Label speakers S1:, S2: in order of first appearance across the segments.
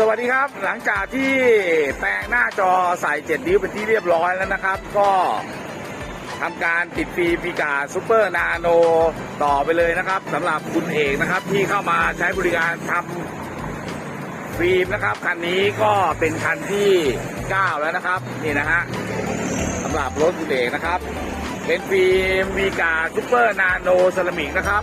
S1: สวัสดีครับหลังจากที่แปลงหน้าจอใส่เจ็ดนิ้วเป็นที่เรียบร้อยแล้วนะครับ ก็ทำการติดฟิล์มพิกาซูเปอร์นาโนต่อไปเลยนะครับสำหรับคุณเอกนะครับที่เข้ามาใช้บริการทำฟิล์มนะครับคันนี้ก็เป็นคันที่ 9 แล้วนะครับนี่นะฮะสำหรับรถคุณเอกนะครับ เป็นฟิล์มพิกาซูเปอร์นาโนเซรามิกนะครับ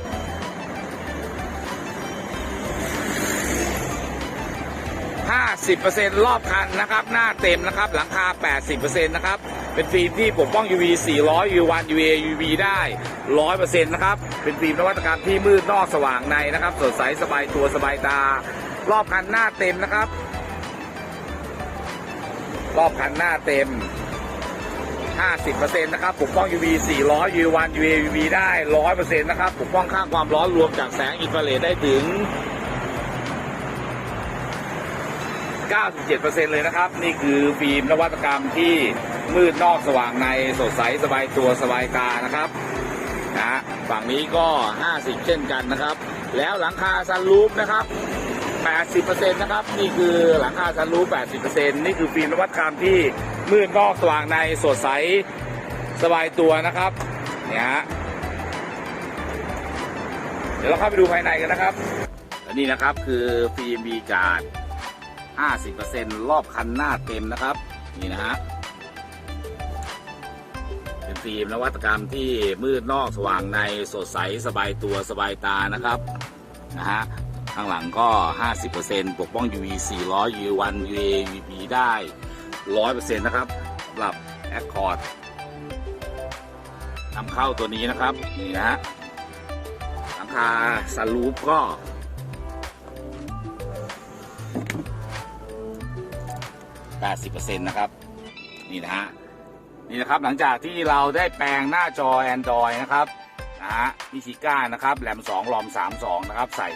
S1: 50%รอบคันนะครับ หน้าเต็มนะครับ หลังคา 80%นะครับ เป็นฟิล์มที่ปกป้อง UV 400 UV1 UVA UV ได้ 100%นะครับ เป็นฟิล์มนวัตกรรมที่มืดนอกสว่างในนะครับ สดใสสบายตัวสบายตา รอบคันหน้าเต็มนะครับ รอบคันหน้าเต็ม 50%นะครับ ปกป้อง UV 400 UV1 UVA UV ได้ 100%นะครับ ปกป้องค่าความร้อนรวมจากแสงอินฟราเรดได้ถึง 97%เลยนะครับ นี่คือฟิล์มนวัตกรรมที่มืดนอกสว่างในสดใสสบายตัวสบายตานะครับนะฝั่งนี้ก็ 50 เช่นกันนะครับ แล้วหลังคาซันรูฟนะครับ 80%นะครับนี่คือหลังคาซันรูฟ80%นี่คือฟิล์มนวัตกรรมที่มืดนอกสว่างในสดใสสบายตัวนะครับเนี่ยฮะเดี๋ยวเราเข้าไปดูภายในกันนะครับและนี่นะครับคือฟิล์มบีการ์ด 50%รอบคันหน้าเต็มนะครับ นี่นะฮะ เป็นฟิล์มนวัตกรรมที่มืดนอกสว่างในสดใสสบายตัวสบายตานะครับ นะฮะ ข้างหลังก็ 50%ปกป้อง UV 400 UV 1 UV UVB ได้ 100%นะครับสำหรับ Accord นำเข้าตัวนี้นะครับ นี่นะฮะหลังคาซันรูฟก็ 80%นะครับ นี่นะฮะ นี่นะครับหลังจากที่เราได้แปลงหน้าจอ Android นะครับนะฮะมิชิก้านะครับแรม2รอม32 นะครับ ใส่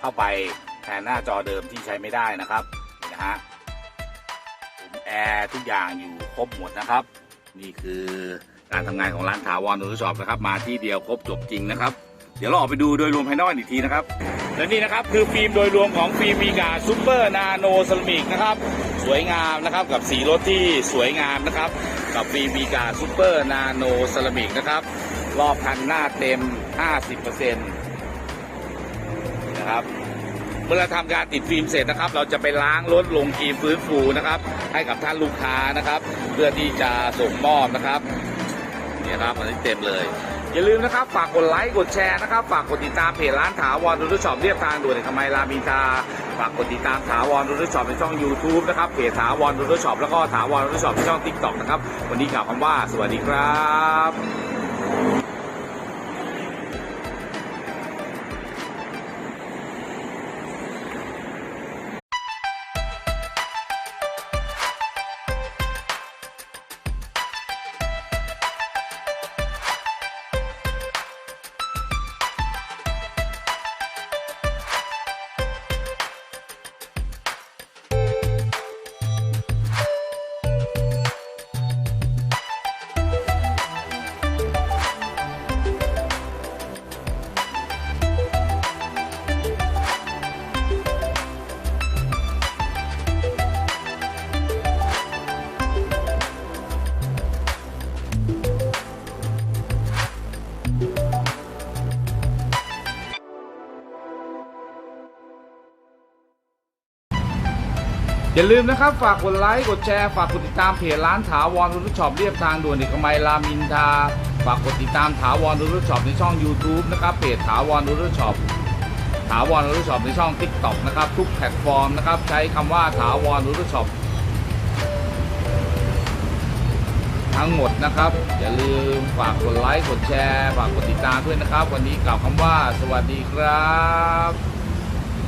S1: เข้าไปแทนหน้าจอเดิมที่ใช้ไม่ได้นะครับนี่นะฮะผมแอร์ทุกอย่างอยู่ครบหมดนะครับ นี่คือการทำงานของร้านถาวรนูช็อปนะครับ มาที่เดียวครบจบจริงนะครับ เดี๋ยวเราออกไปดูโดยรวมภายนอกอีกทีนะครับ และนี่นะครับคือฟิล์มโดยรวมของฟิล์มมีกาซูเปอร์นาโนเซรามิกนะครับ สวยงามนะครับกับสีรถที่สวยงามนะครับ กับฟิล์มมีกาซูเปอร์นาโนเซรามิกนะครับ รอบคันหน้าเต็ม 50%นะครับเมื่อเราทำการติดฟิล์มเสร็จนะครับ เราจะไปล้างรถลงครีมฟื้นฟูนะครับ ให้กับท่านลูกค้านะครับ เพื่อที่จะส่งมอบนะครับนี่ครับอันนี้เต็มเลย อย่าลืมนะครับฝากกดไลค์กดแชร์นะครับฝากกดติดตามเพจร้านถาวรรถช็อปเรียบทางด่วนในคมัยรามอินทราฝากกดติดตามถาวรรถช็อปในช่อง YouTube นะครับเพจถาวรรถช็อปแล้วก็ถาวรรถช็อปในช่อง TikTok นะครับวันนี้กล่าวคำว่าสวัสดีครับ อย่าลืมนะครับ ฝากกดไลค์กดแชร์ฝากกดติดตามเพจร้านถาวรรถช็อปเรียบทางด่วนเอกมัยรามินทราฝากกดติดตามถาวรรถช็อปในช่อง YouTube นะครับเพจถาวรรถช็อปถาวรรถช็อปในช่อง TikTok นะครับทุกแพลตฟอร์มนะครับใช้คำว่าถาวรรถช็อปทั้งหมดนะครับ อย่าลืมฝากกดไลค์กดแชร์ ฝากกดติดตามด้วยนะครับ วันนี้กล่าวคำว่าสวัสดีครับ